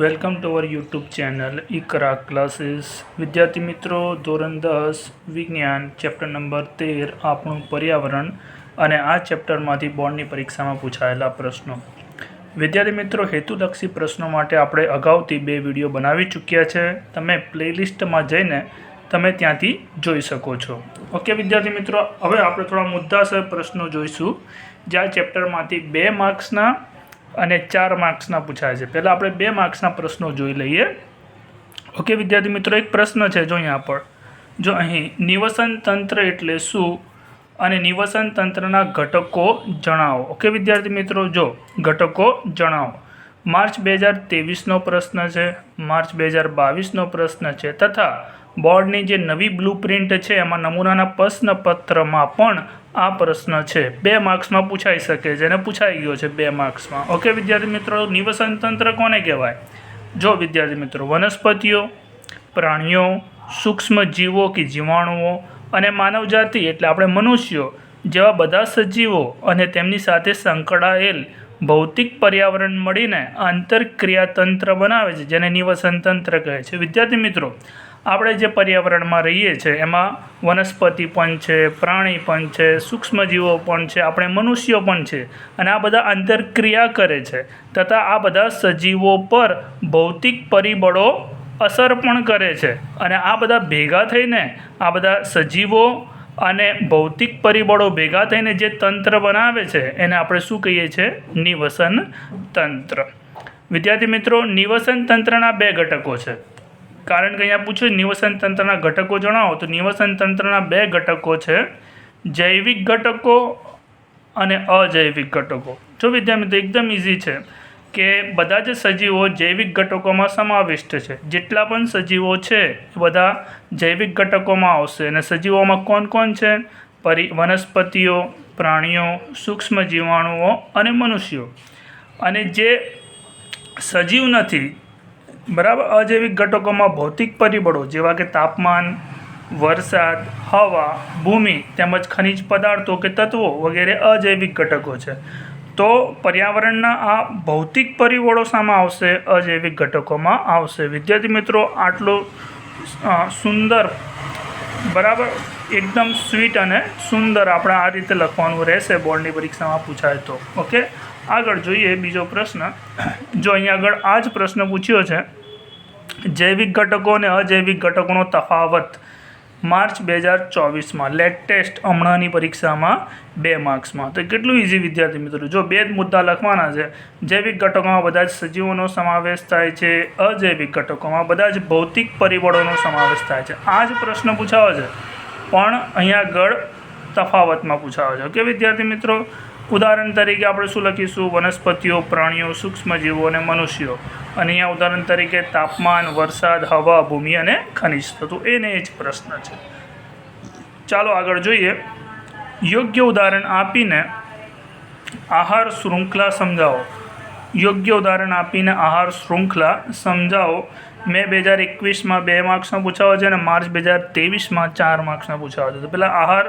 Welcome to our YouTube channel Iqra classes વિદ્યાર્થી મિત્રો, ધોરણ દસ, વિજ્ઞાન ચેપ્ટર નંબર તેર, આપણું પર્યાવરણ અને આ ચેપ્ટરમાંથી બોર્ડની પરીક્ષામાં પૂછાયેલા પ્રશ્નો. વિદ્યાર્થી મિત્રો, હેતુલક્ષી પ્રશ્નો માટે આપણે અગાઉથી બે વીડિયો બનાવી ચૂક્યા છે. તમે પ્લેલિસ્ટમાં જઈને તમે ત્યાંથી જોઈ શકો છો. ઓકે વિદ્યાર્થી મિત્રો, હવે આપણે થોડા મુદ્દાસર પ્રશ્નો જોઈશું. જે આ ચેપ્ટરમાંથી બે માર્ક્સના અને ચાર માર્ક્સના પૂછાય છે. પહેલાં આપણે બે માર્ક્સના પ્રશ્નો જોઈ લઈએ. ઓકે, વિદ્યાર્થી મિત્રો, એક પ્રશ્ન છે જો અહીંયા પર. જો અહીં, નિવસન તંત્ર એટલે શું? અને નિવસન તંત્રના ઘટકો જણાવો. ઓકે, વિદ્યાર્થી મિત્રો, જો, ઘટકો જણાવો. માર્ચ બે હજાર ત્રેવીસનો પ્રશ્ન છે, માર્ચ બે હજાર બાવીસનો પ્રશ્ન છે, તથા બોર્ડની જે નવી બ્લુ પ્રિન્ટ છે, એમાં નમૂનાના પ્રશ્નપત્રમાં પણ આ પ્રશ્ન છે. બે માર્ક્સમાં પૂછાઈ શકે છે અને પૂછાઈ ગયો છે બે માર્ક્સમાં. ઓકે, વિદ્યાર્થી મિત્રો, નિવસન તંત્ર કોને કહેવાય? જો વિદ્યાર્થી મિત્રો, વનસ્પતિઓ, પ્રાણીઓ સૂક્ષ્મ જીવો કે જીવાણુઓ અને માનવજાતિ એટલે આપણે મનુષ્યો જેવા બધા સજીવો અને તેમની સાથે સંકળાયેલ ભૌતિક પર્યાવરણ મળીને આંતરક્રિયાતંત્ર બનાવે છે, જેને નિવસન તંત્ર કહે છે. વિદ્યાર્થી મિત્રો આપણે જે પર્યાવરણમાં રહીએ છીએ એમાં વનસ્પતિ પણ છે, પ્રાણી પણ છે, સૂક્ષ્મજીવો પણ છે, આપણે મનુષ્યો પણ છે અને આ બધા આંતરક્રિયા કરે છે. તથા આ બધા સજીવો પર ભૌતિક પરિબળો અસર પણ કરે છે અને આ બધા ભેગા થઈને, આ બધા સજીવો અને ભૌતિક પરિબળો ભેગા થઈને જે તંત્ર બનાવે છે, એને આપણે શું કહીએ છીએ નિવસન તંત્ર. વિદ્યાર્થી મિત્રો, નિવસન તંત્રના બે ઘટકો છે. કારણ કે અહીંયા પૂછ્યું, નિવસન તંત્રના ઘટકો જણાવો. તો નિવસન તંત્રના બે ઘટકો છે, જૈવિક ઘટકો અને અજૈવિક ઘટકો. જો વિદ્યાર્થી એકદમ ઇઝી છે કે બધા જ સજીવો જૈવિક ઘટકોમાં સમાવિષ્ટ છે. જેટલા પણ સજીવો છે, એ બધા જૈવિક ઘટકોમાં આવશે. અને સજીવોમાં કોણ કોણ છે? પરી, વનસ્પતિઓ, પ્રાણીઓ સૂક્ષ્મ જીવાણુઓ અને મનુષ્યો. અને જે સજીવ નથી બરાબર? અજૈવિક ઘટકોમાં ભૌતિક પરિબળો જેવા કે તાપમાન, વરસાદ, હવા, ભૂમિ તેમજ ખનિજ પદાર્થો કે તત્વો વગેરે અજૈવિક ઘટકો છે. તો પર્યાવરણના આ ભૌતિક પરિબળો સામે આવશે, અજૈવિક ઘટકોમાં આવશે. વિદ્યાર્થી મિત્રો, આટલો સુંદર, બરાબર? એકદમ સ્વીટ અને સુંદર આપણે આ રીતે લખવાનું રહેશે બોર્ડની પરીક્ષામાં પૂછાય તો. ઓકે? આગળ જોઈએ બીજો પ્રશ્ન, જો અહીંયા આગળ આ જ પ્રશ્ન પૂછ્યો છે, જૈવિક ઘટકો અને અજૈવિક ઘટકોનો તફાવત, માર્ચ બે હજાર ચોવીસમાં, લેટેસ્ટ હમણાંની પરીક્ષામાં બે માર્ક્સમાં. તો કેટલું ઇઝી વિદ્યાર્થી મિત્રો? જો બે જ મુદ્દા લખવાના છે, જૈવિક ઘટકોમાં બધા જ સજીવોનો સમાવેશ થાય છે, અજૈવિક ઘટકોમાં બધા જ ભૌતિક પરિબળોનો સમાવેશ થાય છે. આ જ પ્રશ્ન પૂછાયો છે, પણ અહીંયા આગળ તફાવતમાં પૂછાયો છે. ઓકે વિદ્યાર્થી મિત્રો? ઉદાહરણ તરીકે આપણે શું લખીશું? વનસ્પતિઓ, પ્રાણીઓ, સૂક્ષ્મજીવો અને મનુષ્યો. અને અહીંયા ઉદાહરણ તરીકે તાપમાન, વરસાદ, હવા, ભૂમિ અને ખનિજ. થતું એને એ જ પ્રશ્ન છે. ચાલો આગળ જોઈએ. યોગ્ય ઉદાહરણ આપીને આહાર શૃંખલા સમજાવો. યોગ્ય ઉદાહરણ આપીને આહાર શૃંખલા સમજાવો. મેં બે હજાર એકવીસમાં બે માર્ક્સમાં પૂછાયો છે અને માર્ચ બે હજાર ત્રેવીસમાં ચાર માર્ક્સમાં પૂછાયો છે. તો પહેલાં આહાર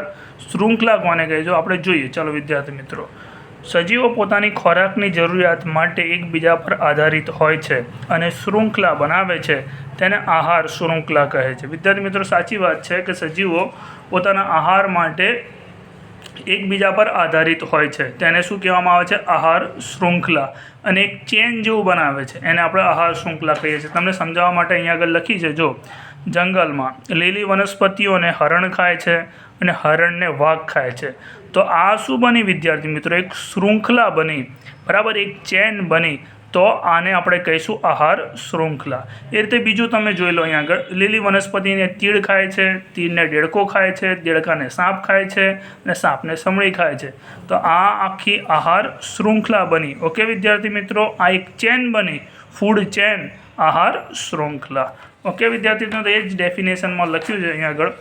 શૃંખલા કોને કહે છે? આપણે જોઈએ, ચાલો વિદ્યાર્થી મિત્રો. સજીવો પોતાની ખોરાકની જરૂરિયાત માટે એકબીજા પર આધારિત હોય છે અને શૃંખલા બનાવે છે. તેને આહાર શૃંખલા કહે છે. વિદ્યાર્થી મિત્રો, સાચી વાત છે કે સજીવો પોતાના આહાર માટે એકબીજા પર આધારિત હોય છે. તેને શું કહેવામાં આવે છે? આહાર શૃંખલા. અને એક ચેન જેવું બનાવે છે. એને આપણે આહાર શૃંખલા કહીએ છીએ. તમને સમજાવવા માટે અહીંયા આગળ લખી છે, જો. જંગલમાં લીલી વનસ્પતિઓને હરણ ખાય છે અને હરણને વાઘ ખાય છે. તો આ શું બની વિદ્યાર્થી મિત્રો? એક શૃંખલા બની. બરાબર, એક ચેન બની. તો આને આપણે કહીશું આહાર શૃંખલા. એ રીતે બીજું તમે જોઈ લો અહીંયા આગળ. લીલી વનસ્પતિને તીડ ખાય છે, તીડને દેડકો ખાય છે દેડકાને સાપ ખાય છે અને સાપને સમળી ખાય છે. તો આ આખી આહાર શૃંખલા બની. ઓકે વિદ્યાર્થી મિત્રો? આ એક ચેન બની. ફૂડ ચેન, આહાર શૃંખલા. ઓકે વિદ્યાર્થી મિત્રો? એ જ ડેફિનેશનમાં લખ્યું છે અહીંયા આગળ.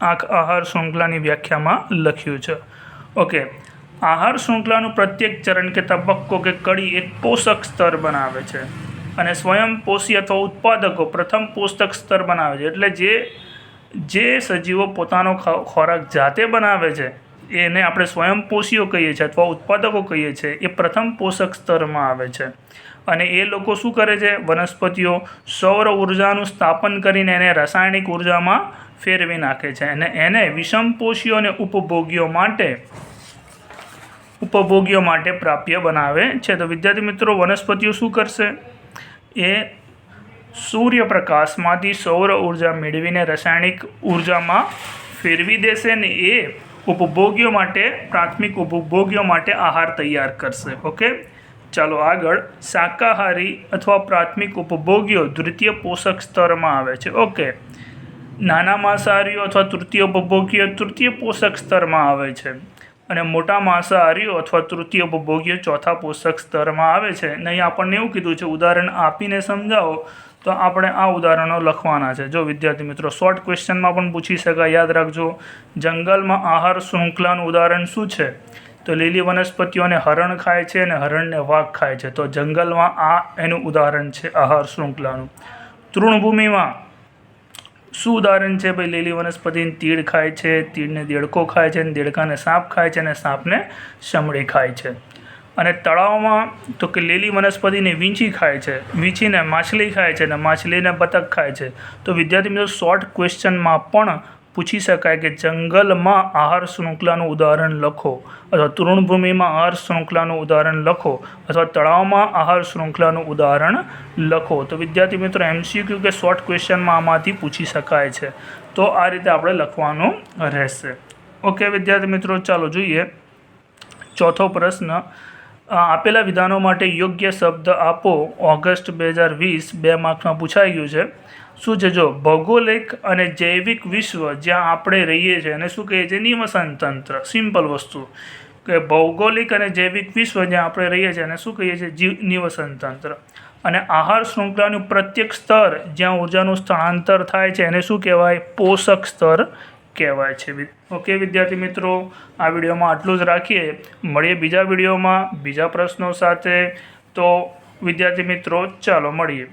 આખ આહાર શૃંખલાની વ્યાખ્યામાં લખ્યું છે. ઓકે. આહાર શૃંખલાનું પ્રત્યેક ચરણ કે તબક્કો કે કડી એક પોષક સ્તર બનાવે છે. અને સ્વયં પોષી અથવા ઉત્પાદકો પ્રથમ પોષક સ્તર બનાવે છે. એટલે જે જે સજીવો પોતાનો ખોરાક જાતે બનાવે છે, એને આપણે સ્વયંપોષીઓ કહીએ છીએ અથવા ઉત્પાદકો કહીએ છીએ, એ પ્રથમ પોષક સ્તરમાં આવે છે. અને એ લોકો શું કરે છે? વનસ્પતિઓ સૌર ઉર્જાનું સ્થાપન કરીને એને રાસાયણિક ઉર્જામાં ફેરવી નાખે છે. અને એને વિષમપોષીઓ અને ઉપભોગીઓ માટે ઉપભોગીઓ માટે પ્રાપ્ય બનાવે છે. તો વિદ્યાર્થી મિત્રો, વનસ્પતિઓ શું કરશે? એ સૂર્યપ્રકાશમાંથી સૌર ઊર્જા મેળવીને રાસાયણિક ઉર્જામાં ફેરવી દેશે ને એ ઉપભોગીઓ માટે, પ્રાથમિક ઉપભોગીઓ માટે આહાર તૈયાર કરશે. ઓકે? ચાલો આગળ શાકાહારી અથવા પ્રાથમિક ઉપભોગીઓ દ્વિતીય પોષક સ્તરમાં આવે છે. ઓકે? નાના માંસાહારીઓ અથવા તૃતીય ઉપભોગીઓ તૃતીય પોષક સ્તરમાં આવે છે. અને મોટા માંસાહારીઓ અથવા તૃતીય ઉપભોગ્ય ચોથા પોષક સ્તરમાં આવે છે. ને અહીં આપણને એવું કીધું છે, ઉદાહરણ આપીને સમજાવો, તો આપણે આ ઉદાહરણો લખવાના છે. જો વિદ્યાર્થી મિત્રો શોર્ટ ક્વેશ્ચનમાં પણ પૂછી શકાય, યાદ રાખજો. જંગલમાં આહાર શૃંખલાનું ઉદાહરણ શું છે? તો લીલી વનસ્પતિઓને હરણ ખાય છે અને હરણને વાઘ ખાય છે. તો જંગલમાં આ એનું ઉદાહરણ છે, આહાર શૃંખલાનું. તૃણભૂમિમાં શું ઉદાહરણ છે? ભાઈ, લીલી વનસ્પતિને તીડ ખાય છે, તીડને દેડકો ખાય છે અને દેડકાને સાપ ખાય છે અને સાપને શમડી ખાય છે. અને તળાવમાં તો કે લીલી વનસ્પતિને વીંછી ખાય છે, વીંછીને માછલી ખાય છે અને માછલીને બતક ખાય છે. તો વિદ્યાર્થી મિત્રો શોર્ટ ક્વેશ્ચનમાં પણ પૂછી શકાય કે જંગલમાં આહાર શૃંખલાનું ઉદાહરણ લખો અથવા તૃણભૂમિમાં આહાર શૃંખલાનું ઉદાહરણ લખો અથવા તળાવમાં આહાર શૃંખલાનું ઉદાહરણ લખો. તો વિદ્યાર્થી મિત્રો એમસીક્યુ કે શોર્ટ ક્વેશ્ચનમાં આમાંથી પૂછી શકાય છે. તો આ રીતે આપણે લખવાનું રહેશે. ઓકે વિદ્યાર્થી મિત્રો, ચાલો જોઈએ. ચોથો પ્રશ્ન આપેલા વિધાનો માટે યોગ્ય શબ્દ આપો. ઓગસ્ટ બે હજાર વીસ, બે માર્કમાં પૂછાઈ ગયું છે. શું છે જો, ભૌગોલિક અને જૈવિક વિશ્વ જ્યાં આપણે રહીએ છીએ અને શું કહીએ છીએ, નિવસન તંત્ર, સિમ્પલ વસ્તુ કે ભૌગોલિક અને જૈવિક વિશ્વ જ્યાં આપણે રહીએ છીએ અને શું કહીએ છીએ, જીવ, નિવસન તંત્ર. અને આહાર શૃંખલાનું પ્રત્યેક સ્તર જ્યાં ઉર્જાનું સ્થળાંતર થાય છે એને શું કહેવાય, પોષક સ્તર કહેવાય છે. ઓકે વિદ્યાર્થી મિત્રો, આ વિડીયોમાં આટલું જ રાખીએ. મળીએ બીજા વિડીયોમાં, બીજા પ્રશ્નો સાથે. તો વિદ્યાર્થી મિત્રો, ચાલો મળીએ.